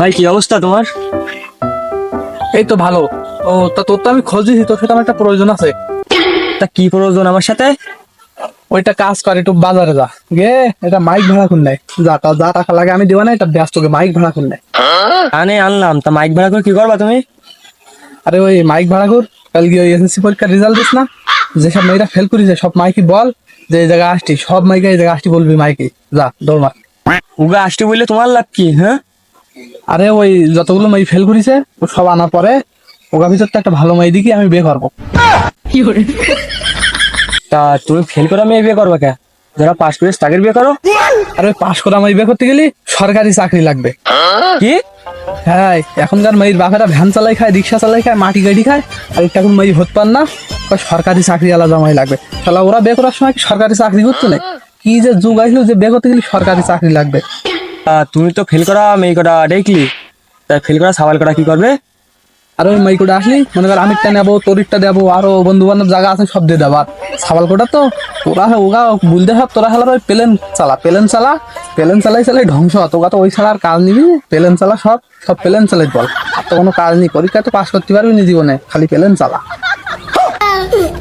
ভাই কি অবস্থা তোমার? এই তো ভালো। ও তা তোর তো আমি খোঁজ দিছি তোর সাথে আমার একটা প্রয়োজন আছে। তা কি প্রয়োজন আমার সাথে? ওইটা কাজ করে একটু বাজারে যা। গে এটা মাইক ভাড়া কোন নাই যা তা যা টাকা লাগে আমি দেবো না এটা ব্যস্ত মাইক ভাড়া কোন নাই আনে আনলাম। তা মাইক ভাড়া করে কি করবা তুমি? আরে ওই মাইক ভাড়া কর কালকে ওই এসএসসি পরীক্ষার রেজাল্ট দিস না? যেসব মেয়েরা ফেল করেছে সব মাইকি বল যে এই জায়গায় আসছি সব মাইকে এই জায়গায় আসছি বলবি মাইকি যা দৌড় মার। উগা আসতে বললে তোমার লাভ কি হ্যাঁ? আরে ওই যতগুলো মাই ফেল করেছে সব আনার পরে ওগা ভিতর একটা ভালো মাই দিকে আমি বিয়ে করব। তা তুমি ফেল করা মেয়ে বিয়ে করবা কে? যারা পাস করেছে তাদের বিয়ে করো। আর ওই পাশ করা মাই বিয়ে করতে গেলে সরকারি চাকরি লাগবে। কি? হ্যাঁ এখনকার মাইয়ের বাপেরা ভ্যান চালাই খায় রিক্সা চালাই খায় মাটি গাড়ি খায় আর একটা এখন মাই হতে পার না সরকারি চাকরি আলাদা জামাই লাগবে। তাহলে ওরা বিয়ে করার সময় কি সরকারি চাকরি করতো না? কি যে যুগ আসলো যে বিয়ে করতে গেলে সরকারি চাকরি লাগবে। তুমি তো ফেল করা মেয়ে করা দেখলি। তা ফেল করা সওয়াল করা কি করবে? আর ওই মাইকোটা আসলি মনে কর আমিরটা নেব তোরিরটা দেবো আরও বন্ধু বান্ধব জায়গা আছে সব দিয়ে দেবো আর সাবাল কোটা তো তোরা ওগা বুলতে সব তোরা খেলার ওই প্লেন চালা প্লেন চালা প্লেন চালাই চালাই ধ্বংস তোগা তো ওই ছাড়া আর কাজ নিবি প্লেন চালা সব সব প্লেন চালাই বল। আর তো কোনো কাজ নেই পরীক্ষা তো পাস করতে পারবি না জীবনে খালি প্লেন চালা।